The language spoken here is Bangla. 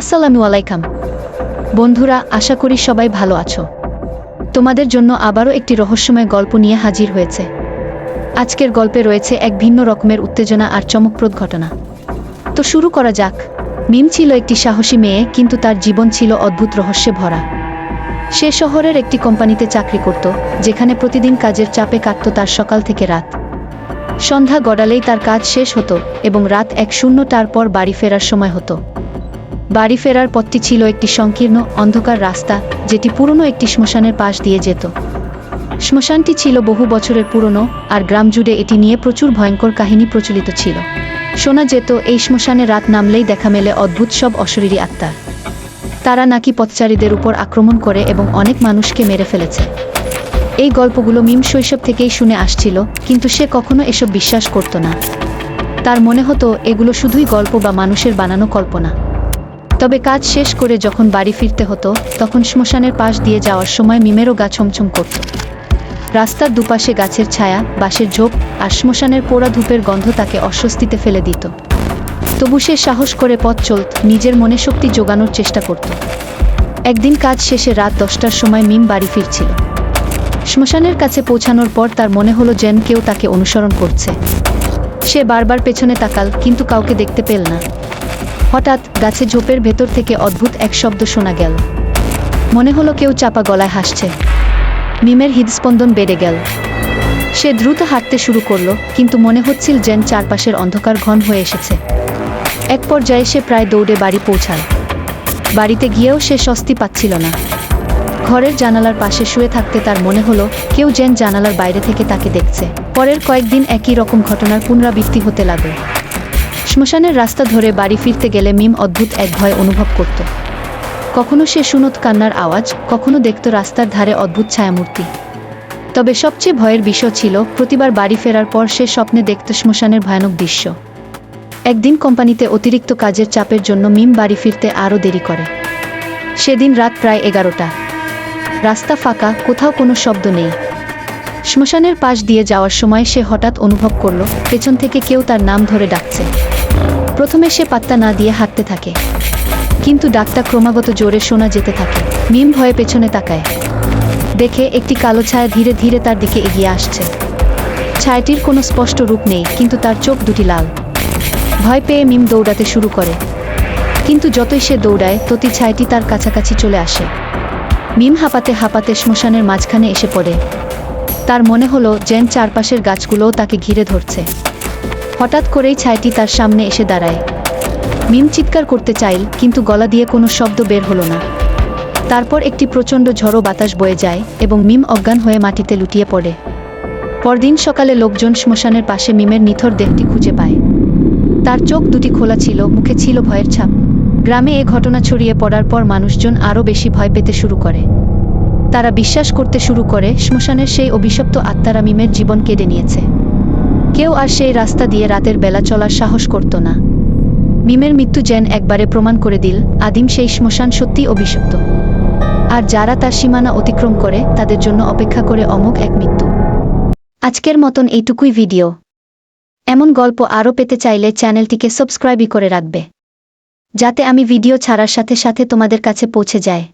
আসসালামু আলাইকাম। বন্ধুরা, আশা করি সবাই ভালো আছো। তোমাদের জন্য আবারও একটি রহস্যময় গল্প নিয়ে হাজির হয়েছে। আজকের গল্পে রয়েছে এক ভিন্ন রকমের উত্তেজনা আর চমকপ্রদ ঘটনা। তো শুরু করা যাক। মিম ছিল একটি সাহসী মেয়ে, কিন্তু তার জীবন ছিল অদ্ভুত রহস্যে ভরা। সে শহরের একটি কোম্পানিতে চাকরি করত, যেখানে প্রতিদিন কাজের চাপে কাটত তার সকাল থেকে রাত। সন্ধ্যা গড়ালেই তার কাজ শেষ হতো এবং রাত এক শূন্যটার পর বাড়ি ফেরার সময় হতো। বাড়ি ফেরার পথটি ছিল একটি সংকীর্ণ অন্ধকার রাস্তা, যেটি পুরনো একটি শ্মশানের পাশ দিয়ে যেত। শ্মশানটি ছিল বহু বছরের পুরনো আর গ্রাম জুড়ে এটি নিয়ে প্রচুর ভয়ঙ্কর কাহিনী প্রচলিত ছিল। শোনা যেত, এই শ্মশানে রাত নামলেই দেখা মেলে অদ্ভুত সব অশরীরী আত্মার। তারা নাকি পথচারীদের উপর আক্রমণ করে এবং অনেক মানুষকে মেরে ফেলেছে। এই গল্পগুলো মিম শৈশব থেকেই শুনে আসছিল, কিন্তু সে কখনো এসব বিশ্বাস করত না। তার মনে হতো, এগুলো শুধুই গল্প বা মানুষের বানানো কল্পনা। তবে কাজ শেষ করে যখন বাড়ি ফিরতে হতো, তখন শ্মশানের পাশ দিয়ে যাওয়ার সময় মিমেরও গা ছমছম করত। রাস্তার দুপাশে গাছের ছায়া, বাঁশের ঝোপ আর শ্মশানের পোড়া ধূপের গন্ধ তাকে অস্বস্তিতে ফেলে দিত। তবু সে সাহস করে পথ চলত, নিজের মনে শক্তি জোগানোর চেষ্টা করত। একদিন কাজ শেষে রাত দশটার সময় মিম বাড়ি ফিরছিল। শ্মশানের কাছে পৌঁছানোর পর তার মনে হলো যেন কেউ তাকে অনুসরণ করছে। সে বারবার পেছনে তাকাল, কিন্তু কাউকে দেখতে পেল না। হঠাৎ গাছে ঝোপের ভেতর থেকে অদ্ভুত এক শব্দ শোনা গেল। মনে হলো কেউ চাপা গলায় হাসছে। মিমের হৃদস্পন্দন বেড়ে গেল। সে দ্রুত হাঁটতে শুরু করল, কিন্তু মনে হচ্ছিল যেন চারপাশের অন্ধকার ঘন হয়ে এসেছে। এক পর্যায়ে সে প্রায় দৌড়ে বাড়ি পৌঁছাল বাড়িতে গিয়েও সে স্বস্তি পাচ্ছিল না। ঘরের জানালার পাশে শুয়ে থাকতে তার মনে হলো কেউ যেন জানালার বাইরে থেকে তাকে দেখছে। পরের কয়েকদিন একই রকম ঘটনার পুনরাবৃত্তি হতে লাগল। শ্মশানের রাস্তা ধরে বাড়ি ফিরতে গেলে মিম অদ্ভুত এক ভয় অনুভব করত। কখনো সে শুনত কান্নার আওয়াজ, কখনো দেখত রাস্তার ধারে অদ্ভুত ছায়ামূর্তি। তবে সবচেয়ে ভয়ের বিষয় ছিল, প্রতিবার বাড়ি ফেরার পর সে স্বপ্নে দেখত শ্মশানের ভয়ানক দৃশ্য। একদিন কোম্পানিতে অতিরিক্ত কাজের চাপের জন্য মিম বাড়ি ফিরতে আরও দেরি করে। সেদিন রাত প্রায় এগারোটা। রাস্তা ফাঁকা, কোথাও কোনো শব্দ নেই। শ্মশানের পাশ দিয়ে যাওয়ার সময় সে হঠাৎ অনুভব করল, পেছন থেকে কেউ তার নাম ধরে ডাকছে। প্রথমে সে পাত্তা না দিয়ে হাঁটতে থাকে। কিন্তু ডাকটা ক্রমাগত জোরে শোনা যেতে থাকে। মিম ভয়ে পেছনে তাকায়। দেখে একটি কালো ছায়া ধীরে ধীরে তার দিকে এগিয়ে আসছে। ছায়াটির কোনো স্পষ্ট রূপ নেই, কিন্তু তার চোখ দুটি লাল। ভয় পেয়ে মিম দৌড়াতে শুরু করে। কিন্তু যতই সে দৌড়ায় ততি ছায়াটি তার কাছাকাছি চলে আসে। মিম হাঁপাতে হাঁপাতে শ্মশানের মাঝখানে এসে পড়ে। তার মনে হলো, যেন চারপাশের গাছগুলোও তাকে ঘিরে ধরছে। হঠাৎ করেই ছায়াটি তার সামনে এসে দাঁড়ায়। মিম চিৎকার করতে চাইল, কিন্তু গলা দিয়ে কোনো শব্দ বের হলো না। তারপর একটি প্রচণ্ড ঝড়ো বাতাস বয়ে যায় এবং মিম অজ্ঞান হয়ে মাটিতে লুটিয়ে পড়ে। পরদিন সকালে লোকজন শ্মশানের পাশে মিমের নিথর দেহটি খুঁজে পায়। তার চোখ দুটি খোলা ছিল, মুখে ছিল ভয়ের ছাপ। গ্রামে এ ঘটনা ছড়িয়ে পড়ার পর মানুষজন আরও বেশি ভয় পেতে শুরু করে। তারা বিশ্বাস করতে শুরু করে, শ্মশানের সেই অভিশপ্ত আত্মারা মিমের জীবন কেড়ে নিয়েছে। কেউ আর সেই রাস্তা দিয়ে রাতের বেলা চলার সাহস করত না। মিমের মৃত্যু যেন একবারে প্রমাণ করে দিল, আদিম সেই শ্মশান সত্যি অভিশপ্ত। আর যারা তার সীমানা অতিক্রম করে, তাদের জন্য অপেক্ষা করে অমোঘ এক মৃত্যু। আজকের মতন এইটুকুই ভিডিও। এমন গল্প আরও পেতে চাইলে চ্যানেলটিকে সাবস্ক্রাইবই করে রাখবে। যাতে আমি ভিডিও ছাড়ার সাথে সাথে তোমাদের কাছে পৌঁছে যায়।